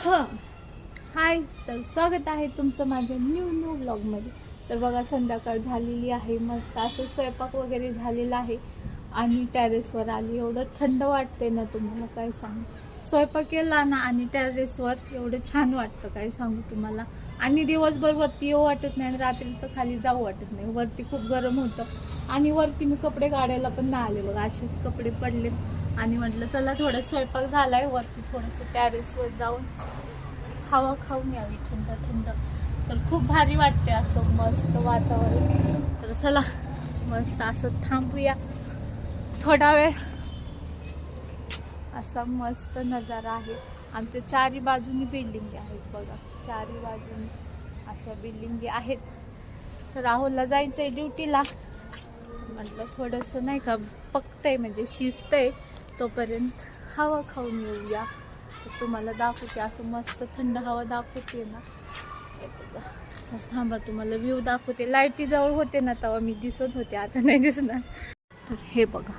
हाय तर स्वागत आहे तुमचं माझ्या न्यू न्यू ब्लॉगमध्ये तर बघा संध्याकाळ झालेली आहे मस्त असं स्वयंपाक वगैरे झालेला आहे. आणि टॅरेसवर आली. एवढं थंड वाटते ना तुम्हाला काय सांगू? स्वयंपाक केला ना आणि टॅरेसवर एवढं छान वाटतं काय सांगू तुम्हाला? आणि दिवसभर वरती येऊ वाटत नाही आणि रात्रीचं खाली जाऊ वाटत नाही. वरती खूप गरम होतं. आणि वरती मी कपडे काढायला पण नाही आले बघा असेच कपडे पडले. आणि म्हटलं चला थोडा स्वयंपाक झालाय वरती थोडंसं टॅरेसवर जाऊन हवा खाऊन यावी थंड थंड. तर खूप भारी वाटते असं मस्त वातावरण. तर चला मस्त असं थांबूया. थोडा वेळ. असा मस्त नजारा आहे. आमच्या चारी बाजूनी बिल्डिंगी आहेत बघा. चारी बाजूनी अशा बिल्डिंगी आहेत. तर राहुलला जायचं आहे ड्युटीला म्हटलं थोडंसं नाही का पकतंय म्हणजे शिजतंय तोपर्यंत हवा खाऊन येऊया. तर तुम्हाला दाखवते असं मस्त थंड हवा दाखवते ना. बघा तर थांबा तुम्हाला व्ह्यू दाखवते. लाईटीजवळ होते ना तेव्हा मी दिसत होते आता नाही दिसणार. तर हे बघा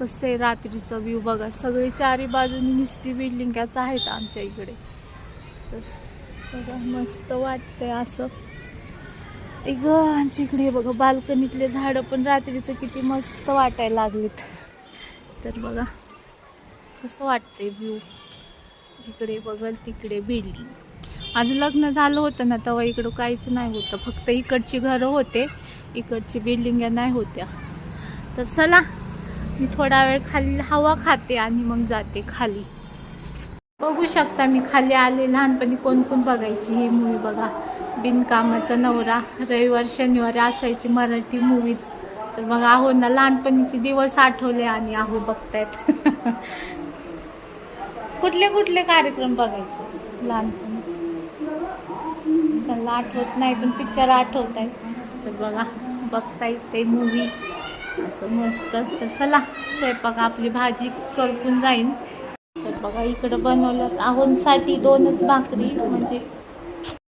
कसं आहे रात्रीचं व्ह्यू बघा. सगळी चारी बाजूनी नुसती बिल्डिंगाच आहेत आमच्या इकडे. तर बघा मस्त वाटतंय असं. एक आमच्या इकडे बघा बाल्कनीतले झाडं पण रात्रीचं किती मस्त वाटायला लागलेत. तर बघा कसं वाटतंय व्ह्यू जिकडे बघल तिकडे बिल्डिंग. आज लग्न झालं होतं ना तेव्हा इकडं काहीच नाही होतं. फक्त इकडची घरं होते इकडची बिल्डिंग नाही होत्या. तर चला मी थोडा वेळ खाली हवा खाते आणि मग जाते खाली. बघू शकता मी खाली आले लहानपणी कोण कोण बघायची ही मूवी बघा. बिनकामाचा नवरा रविवार शनिवारी असायची मराठी मूवीज तर मग आहो ना लहानपणीचे दिवस आठवले आणि आहो बघतायत. कुठले कुठले कार्यक्रम बघायचे लहानपणी? त्यांना आठवत नाही पण पिक्चर आठवत आहे तर बघा बघता येते मूवी असं मस्त. तर चला स्वयंपाक आपली भाजी करपून जाईन. तर बघा इकडं बनवलं आहोंसाठी दोनच भाकरी. म्हणजे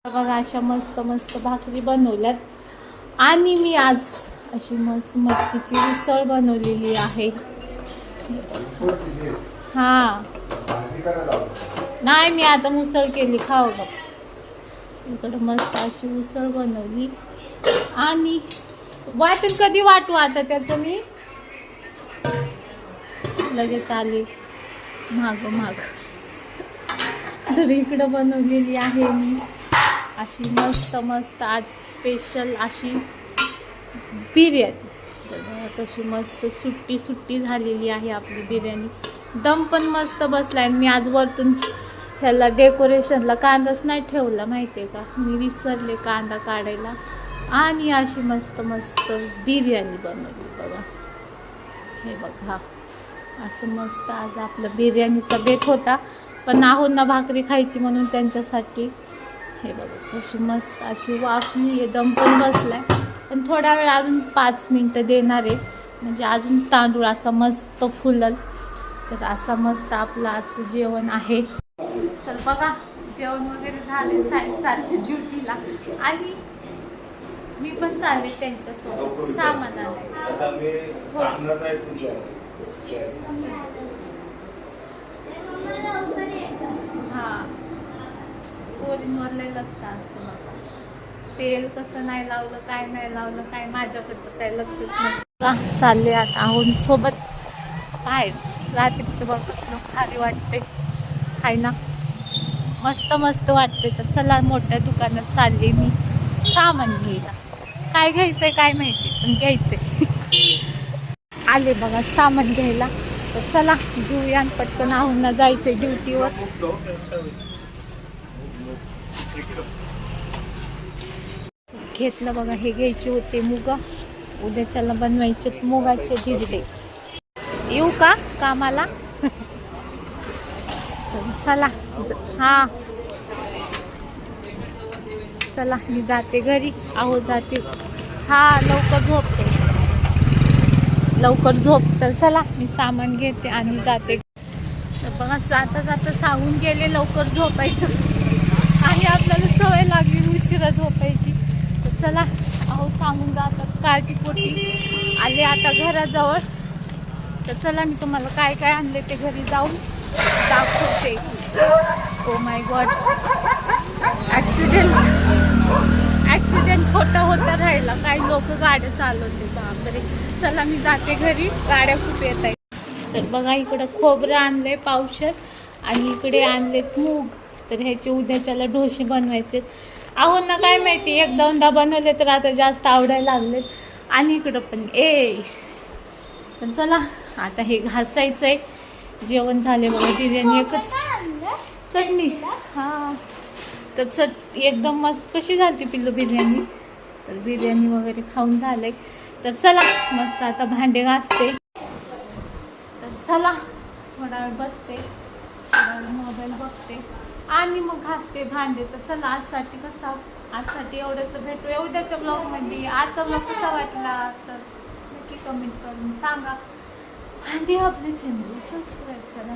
बघा अशा मस्त मस्त भाकरी बनवल्यात. आणि मी आज अशी मस्त मटकीची उसळ बनवलेली आहे. हां. नाही मी आता मुसळ केली खाव का इकडं मस्त अशी उसळ बनवली. आणि वाटण कधी वाटू आता त्याचं मी? लगेच आले. माग माग. तर इकडं बनवलेली आहे मी. अशी मस्त मस्त आज स्पेशल अशी बिर्याणी तर कशी मस्त सुट्टी सुट्टी झालेली आहे आपली बिर्याणी. दम पण मस्त बसला आहे मी आज वरतून ह्याला डेकोरेशनला कांदाच नाही ठेवला माहिती आहे का? मी विसरले कांदा काढायला. आणि अशी मस्त मस्त बिर्याणी बनवली बघा. हे बघा. असं मस्त आज आपलं बिर्याणीचा बेत होता. पण आहोंना भाकरी खायची म्हणून त्यांच्यासाठी. हे बघा तशी मस्त अशी वाफली दम पण बसलाय. पण थोडा वेळ अजून पाच मिनटं देणार आहे. म्हणजे अजून तांदूळ असा मस्त फुलल. तर असा मस्त आपलं आजचं जेवण आहे. तर बघा जेवण वगैरे झाले साहेब चालले ड्युटीला. आणि मी पण चालले त्यांच्यासोबत सामान हां. हा पोरींवर लय लक्ष असतं तेल कसं नाही लावलं काय नाही लावलं काय माझ्याकडं काय लक्षच नसतं. चालले आता आहून सोबत बाहेर. रात्रीचं बघ कसलं भारी वाटते आहे ना? मस्त मस्त वाटते तर चला मोठ्या दुकानात चालले मी सामान घ्यायला. काय घ्यायचंय काय माहिती पण घ्यायचंय. आले बघा सामान घ्यायला. तर चला घेऊया पटकन आहून जायचंय ड्युटीवर. घेतलं बघा हे घ्यायचे होते मुगा. उद्याच्याला बनवायचे मुगाचे धिरडे. येऊ का कामाला? तर चला हा. चला मी जाते घरी. आहो जाते. हा लवकर झोपते. लवकर झोप. तर चला मी सामान घेते आणि जाते. तर बघा जाता जाता सांगून गेले लवकर झोपायचं. आणि आपल्याला सवय लागली उशिरा झोपायची. चला. अहो सांगून जा आता काळजी पोटी. आले आता घराजवळ. तर चला मी तुम्हाला काय काय आणले ते घरी जाऊन दाखवते. Oh my God accident accident खोटं होता राहिला. काही लोक गाड्या चालवते. बापरे. चला मी जाते घरी. गाड्या खूप येत आहेत. तर बघा इकडं खोबरं आणलंय पावशर. आणि इकडे आणलेत मूग. तर ह्याचे उद्याच्याला ढोसे बनवायचे अहो ना काय माहिती एक दोनदा बनवले तर आता जास्त आवडायला लागलेत. आणि इकडं पण ए! तर चला आता हे घासायचं आहे जेवण झाले बघा बिर्याणी एकच. चटणी. हां. तर चट एकदम मस्त कशी झाली पिल्लू बिर्याणी? तर बिर्याणी वगैरे खाऊन झाले. तर चला मस्त आता भांडे घासते. तर चला थोडा वेळ बसते. थोडा वेळ मोबाईल बघते. आणि मग घासते भांडे. तर चला आजसाठी कसा आजसाठी एवढंच भेटूया. उद्याच्या ब्लॉगमध्ये आजचा ब्लॉग कसा वाटला तर नक्की कमेंट करून सांगा. आणि आपल्या चॅनलला सबस्क्राईब करा.